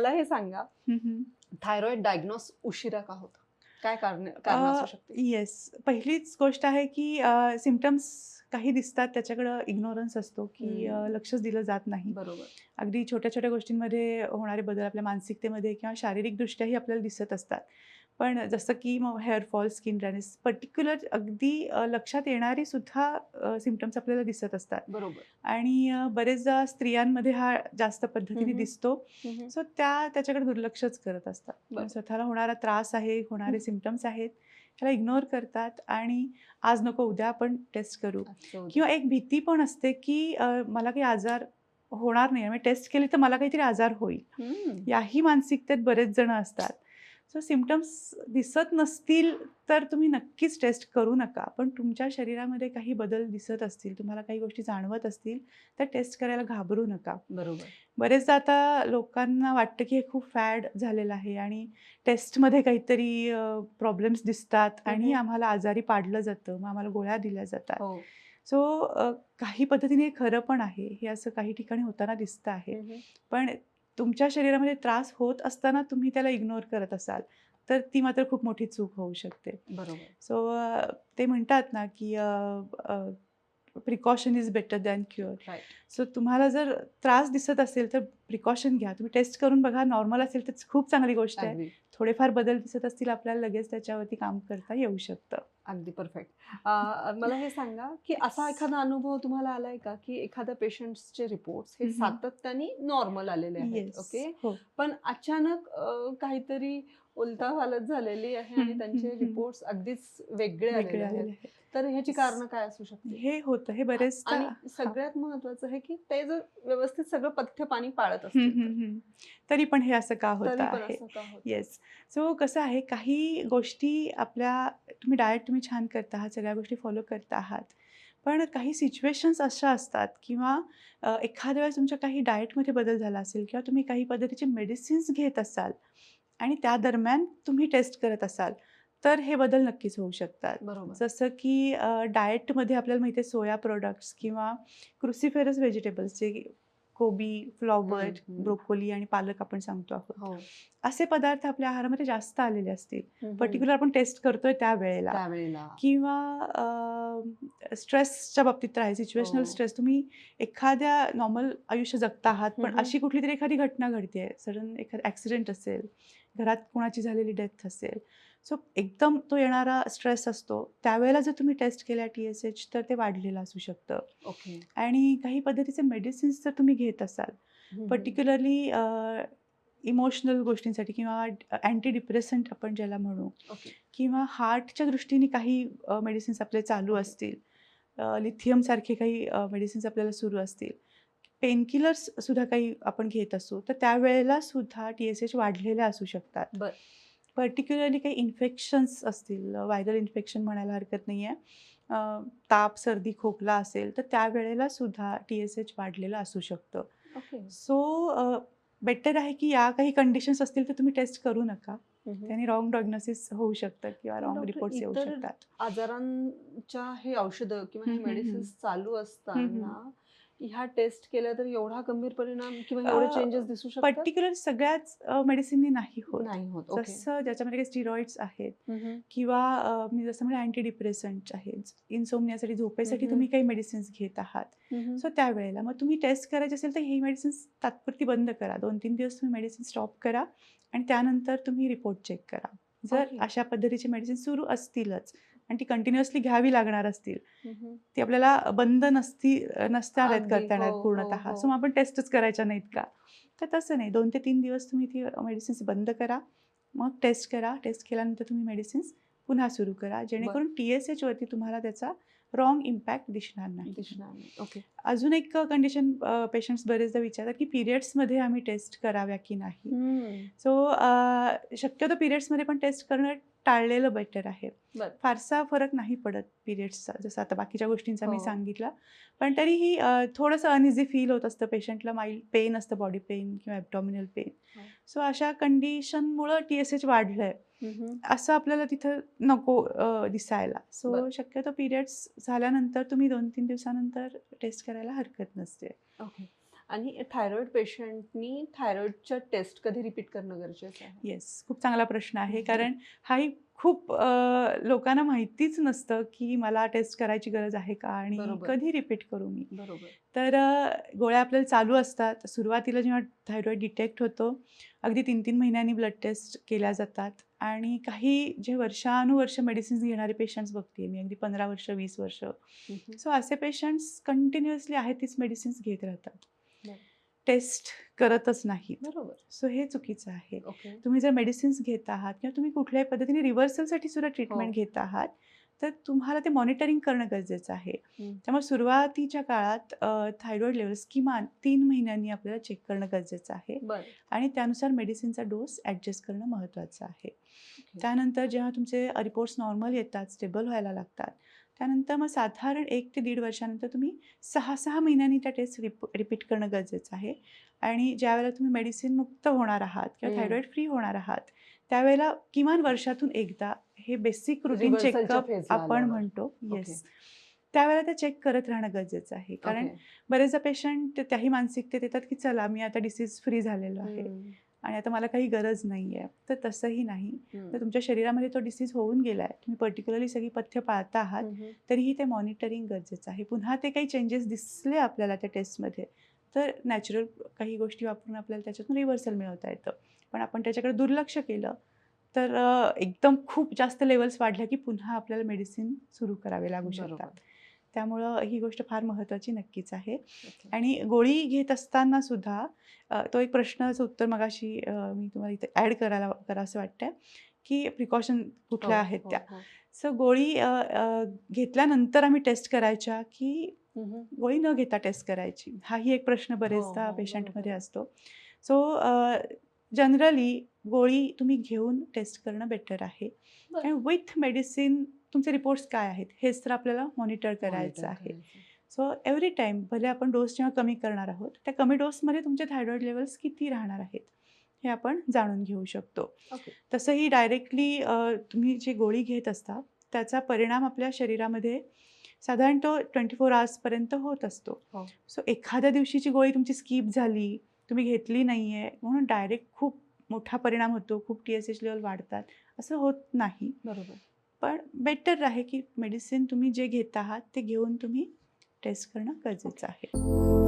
मला हे सांगा. थायरॉइड डायग्नोस उशिरा का होतं? काय कारण कारण असू शकते? येस पहिलीच गोष्ट आहे की सिमटम्स काही दिसतात त्याच्याकडं इग्नोरन्स असतो की. लक्षच दिलं जात नाही. बरोबर. अगदी छोट्या छोट्या गोष्टींमध्ये होणारे बदल आपल्या मानसिकतेमध्ये किंवा शारीरिकदृष्ट्याही आपल्याला दिसत असतात. पण जसं की मग हेअरफॉल स्किन ड्रॅनेस पर्टिक्युलर अगदी लक्षात येणारी सुद्धा सिमटम्स आपल्याला दिसत असतात बरोबर आणि बरेचदा स्त्रियांमध्ये हा जास्त पद्धतीने. दिसतो. सो त्या त्याच्याकडे दुर्लक्षच करत असतात बरं. स्वतःला होणारा त्रास आहे होणारे. सिमटम्स आहेत त्याला इग्नोर करतात आणि आज नको उद्या आपण टेस्ट करू. किंवा एक भीती पण असते की मला काही आजार होणार नाही म्हणजे टेस्ट केली तर मला काहीतरी आजार होईल. याही मानसिकतेत बरेच जण असतात सो सिमटम्स दिसत नसतील तर तुम्ही नक्कीच टेस्ट करू नका. पण तुमच्या शरीरामध्ये काही बदल दिसत असतील तुम्हाला काही गोष्टी जाणवत असतील तर टेस्ट करायला घाबरू नका. बरोबर. बरेचदा आता लोकांना वाटतं की हे खूप फॅड झालेलं आहे आणि टेस्टमध्ये काहीतरी प्रॉब्लेम्स दिसतात आणि हम्म. आम्हाला आजारी पाडलं जातं मग आम्हाला गोळ्या दिल्या जातात. हो. सो काही पद्धतीने हे खरं पण आहे. हे असं काही ठिकाणी होताना दिसतं आहे. पण तुमच्या शरीरामध्ये त्रास होत असताना तुम्ही त्याला इग्नोर करत असाल तर ती मात्र खूप मोठी चूक होऊ शकते. बरोबर. सो ते म्हणतात ना की precaution is better than cure so तुम्हाला जर त्रास दिसत असेल तर प्रिकॉशन घ्या. तुम्ही टेस्ट करून बघा. नॉर्मल असेल तर खूप चांगली गोष्ट आहे. थोडेफार बदल दिसत असतील आपल्याला लगेच त्याच्यावरती काम करता येऊ शकतं. अगदी परफेक्ट मला हे सांगा की असा एखादा अनुभव तुम्हाला आलाय का? की एखाद्या पेशंट्सचे रिपोर्ट्स हे. सातत्याने नॉर्मल आलेले आहेत ओके हो. पण अचानक अ, काहीतरी उलथापालथ झालेली आहे आणि त्यांचे. रिपोर्ट्स अगदीच वेगळे आलेले आहेत. तर ह्याची कारण काय असू शकते हे होतं हे बरेचदा आणि सगळ्यात महत्वाचं आहे की ते जर व्यवस्थित सगळं पथ्य पाणी पाळत हम्म, तर. पण हे असं का होत आहे? येस सो कसं आहे काही गोष्टी आपल्या तुम्ही डाएट तुम्ही छान करत आहात सगळ्या गोष्टी फॉलो करत आहात. पण काही सिच्युएशन्स अशा असतात किंवा एखाद्या वेळेस तुमच्या काही डाएटमध्ये बदल झाला असेल किंवा तुम्ही काही पद्धतीचे मेडिसिन्स घेत असाल आणि त्या दरम्यान तुम्ही टेस्ट करत असाल तर हे बदल नक्कीच होऊ शकतात. बरोबर. जसं की डाएटमध्ये आपल्याला माहिती आहे सोया प्रोडक्ट्स किंवा क्रुसिफेरस व्हेजिटेबल्स जे कोबी फ्लॉवर. ब्रोकोली आणि पालक आपण सांगतो आहोत हो असे पदार्थ आपल्या आहारामध्ये जास्त आलेले असतील. पर्टिक्युलर आपण टेस्ट करतोय त्यावेळेला किंवा स्ट्रेसच्या बाबतीत आहे सिच्युएशनल हो. स्ट्रेस तुम्ही एखाद्या नॉर्मल आयुष्य जगता आहात पण. अशी कुठली तरी एखादी घटना घडते सडन एखादा ॲक्सिडेंट असेल घरात कोणाची झालेली डेथ असेल सो एकदम तो येणारा स्ट्रेस असतो. त्यावेळेला जर तुम्ही टेस्ट केल्या टी एस एच तर ते वाढलेलं असू शकतं. ओके. आणि काही पद्धतीचे मेडिसिन्स जर तुम्ही घेत असाल. पर्टिक्युलरली इमोशनल गोष्टींसाठी किंवा अँटी डिप्रेसंट आपण ज्याला म्हणू किंवा हार्टच्या दृष्टीने काही मेडिसिन्स आपले चालू. असतील. लिथियमसारखे काही मेडिसिन्स आपल्याला सुरू असतील. पेनकिलर्स सुद्धा काही आपण घेत असू. तर त्यावेळेला सुद्धा टी एस एच वाढलेले असू शकतात. बर. पर्टिक्युलरली काही इन्फेक्शन्स असतील व्हायरल इन्फेक्शन म्हणायला हरकत नाही आहे ताप सर्दी खोकला असेल तर त्यावेळेला सुद्धा टी एस एच वाढलेलं असू शकतं. ओके. सो बेटर आहे की या काही कंडिशन्स असतील तर तुम्ही टेस्ट करू नका. त्याने रॉंग डायग्नोसिस होऊ शकतं किंवा रॉंग रिपोर्ट्स येऊ शकतात. आजारांच्या हे औषधं किंवा मेडिसिन्स चालू असताना ह्या टेस्ट केल्या तर एवढा गंभीर परिणाम किंवा एवढे चेंजेस दिसू शकतात पर्टिक्युलर सगळ्याच मेडिसिननी नाही होत नाही होत जसं ज्याच्यामध्ये काही स्टिरॉइड्स आहेत. किंवा मी जसं म्हणजे अँटी डिप्रेसंट आहेत इन्सोमनियासाठी झोपेसाठी. तुम्ही काही मेडिसिन्स घेत आहात. सो त्यावेळेला मग तुम्ही टेस्ट करायचे असेल तर ही मेडिसिन्स तात्पुरती बंद करा दोन तीन दिवस तुम्ही मेडिसिन स्टॉप करा आणि त्यानंतर तुम्ही रिपोर्ट चेक करा जर. अशा पद्धतीची मेडिसिन सुरू असतीलच आणि ती कंटिन्युअसली घ्यावी लागणार असतील. ती आपल्याला बंद नसती अगदी, करता येणार पूर्णतः. हो, सो. मग आपण टेस्टच करायच्या नाहीत का? तर तसं नाही. दोन ते तीन दिवस तुम्ही ती मेडिसिन्स बंद करा. मग टेस्ट करा. टेस्ट केल्यानंतर तुम्ही मेडिसिन्स पुन्हा सुरू करा. जेणेकरून टी एस एचवरती तुम्हाला त्याचा रॉंग इम्पॅक्ट दिसणार नाही. दिसणार नाही. ओके अजून एक कंडिशन पेशंट्स बरेचदा विचारतात की पिरियड्समध्ये आम्ही टेस्ट कराव्या की नाही. सो शक्यतो पिरियड्समध्ये पण टेस्ट करणं टाळलेलं बेटर आहे. फारसा फरक नाही पडत पिरियड्सचा जसं आता बाकीच्या गोष्टींचा मी हो. सांगितलं पण तरीही थोडंसं अनइझी फील होत असतं पेशंटला माइल्ड पेन असतं बॉडी पेन किंवा ॲबडॉमिनल पेन. सो अशा कंडिशनमुळं टी एस एच वाढलं आहे हम्म. असं आपल्याला तिथं नको दिसायला सो. शक्यतो पिरियड्स झाल्यानंतर तुम्ही दोन तीन दिवसानंतर टेस्ट करायला हरकत नसते ओके आणि थायरॉइड पेशंटनी थायरॉइडच्या टेस्ट कधी रिपीट करणं गरजेचं आहे येस खूप चांगला प्रश्न आहे. कारण हाही खूप लोकांना माहितीच नसतं की मला टेस्ट करायची गरज आहे का आणि. कधी रिपीट करू मी बरोबर तर गोळ्या आपल्याला चालू असतात सुरुवातीला जेव्हा थायरॉईड डिटेक्ट होतो अगदी तीन तीन महिन्यांनी ब्लड टेस्ट केल्या जातात आणि काही जे वर्षानुवर्ष मेडिसिन्स घेणारे पेशंट्स बघते मी अगदी पंधरा वर्ष वीस वर्ष. सो असे पेशंट्स कंटिन्युअसली आहेत तीच मेडिसिन्स घेत राहतात. टेस्ट करतच नाहीत. बरोबर. सो हे चुकीचं आहे. तुम्ही जर मेडिसिन्स घेत आहात किंवा तुम्ही कुठल्याही पद्धतीने रिव्हर्सलसाठी सुद्धा ट्रीटमेंट हो. घेत आहात तर तुम्हाला ते मॉनिटरिंग करणं गरजेचं आहे. त्यामुळे सुरुवातीच्या काळात थायरॉईड लेवल्स किमान तीन महिन्यांनी आपल्याला चेक करणं गरजेचं आहे. आणि त्यानुसार मेडिसिनचा डोस ॲडजस्ट करणं महत्त्वाचं आहे. त्यानंतर जेव्हा तुमचे रिपोर्ट्स नॉर्मल येतात स्टेबल व्हायला लागतात त्यानंतर मग साधारण एक ते दीड वर्षानंतर तुम्ही सहा सहा महिन्यांनी त्या टेस्ट रिप रिपीट करणं गरजेचं आहे आणि ज्यावेळेला तुम्ही मेडिसिन मुक्त होणार आहात किंवा. थायरॉईड फ्री होणार आहात त्यावेळेला किमान वर्षातून एकदा हे बेसिक रुटीन चेकअप आपण. म्हणतो. येस त्यावेळेला ते चेक करत राहणं गरजेचं आहे कारण. बरेचदा पेशंट त्याही मानसिकतेत येतात की चला मी आता डिसीज फ्री झालेलो आहे. आणि आता मला काही गरज नाही आहे तर तसंही नाही. तर तुमच्या शरीरामध्ये तो डिसीज होऊन गेला आहे तुम्ही पर्टिक्युलरली सगळी पथ्य पाळता आहात. तरीही ते मॉनिटरिंग गरजेचं आहे पुन्हा ते काही चेंजेस दिसले आपल्याला त्या टेस्टमध्ये तर नॅचरल काही गोष्टी वापरून आपल्याला त्याच्यातून रिव्हर्सल मिळवता येतं पण आपण त्याच्याकडे दुर्लक्ष केलं तर एकदम खूप जास्त लेवल्स वाढल्या की पुन्हा आपल्याला मेडिसिन सुरू करावे लागू. शकतात त्यामुळं ही गोष्ट फार महत्त्वाची नक्कीच आहे. आणि गोळी घेत असताना सुद्धा तो एक प्रश्नाचं उत्तर मगाशी मी तुम्हाला इथे ॲड करायला करा असं वाटतं की प्रिकॉशन कुठल्या हो, आहेत हो, त्या हो. सो गोळी अ, अ, घेतल्यानंतर आम्ही टेस्ट करायच्या की. गोळी न घेता टेस्ट करायची हाही एक प्रश्न बरेचदा हो, पेशंटमध्ये. असतो सो जनरली गोळी तुम्ही घेऊन टेस्ट करणं बेटर आहे विथ मेडिसिन तुमचे रिपोर्ट्स काय आहेत हेच तर आपल्याला मॉनिटर करायचं आहे. सो एव्हरी टाईम भले आपण डोस जेव्हा कमी करणार आहोत त्या कमी डोसमध्ये तुमचे थायरॉईड लेवल्स किती राहणार आहेत हे आपण जाणून घेऊ शकतो. तसंही डायरेक्टली तुम्ही जी गोळी घेत असता त्याचा परिणाम आपल्या शरीरामध्ये साधारण तो ट्वेंटी फोर आवर्सपर्यंत होत असतो हो. सो एखाद्या दिवशीची गोळी तुमची स्किप झाली तुम्ही घेतली नाही आहे म्हणून डायरेक्ट खूप मोठा परिणाम होतो खूप टी एस एच लेवल वाढतात असं होत नाही बरोबर पण बेटर आहे की मेडिसिन तुम्ही जे घेत आहात ते घेऊन तुम्ही टेस्ट करणं गरजेचं आहे.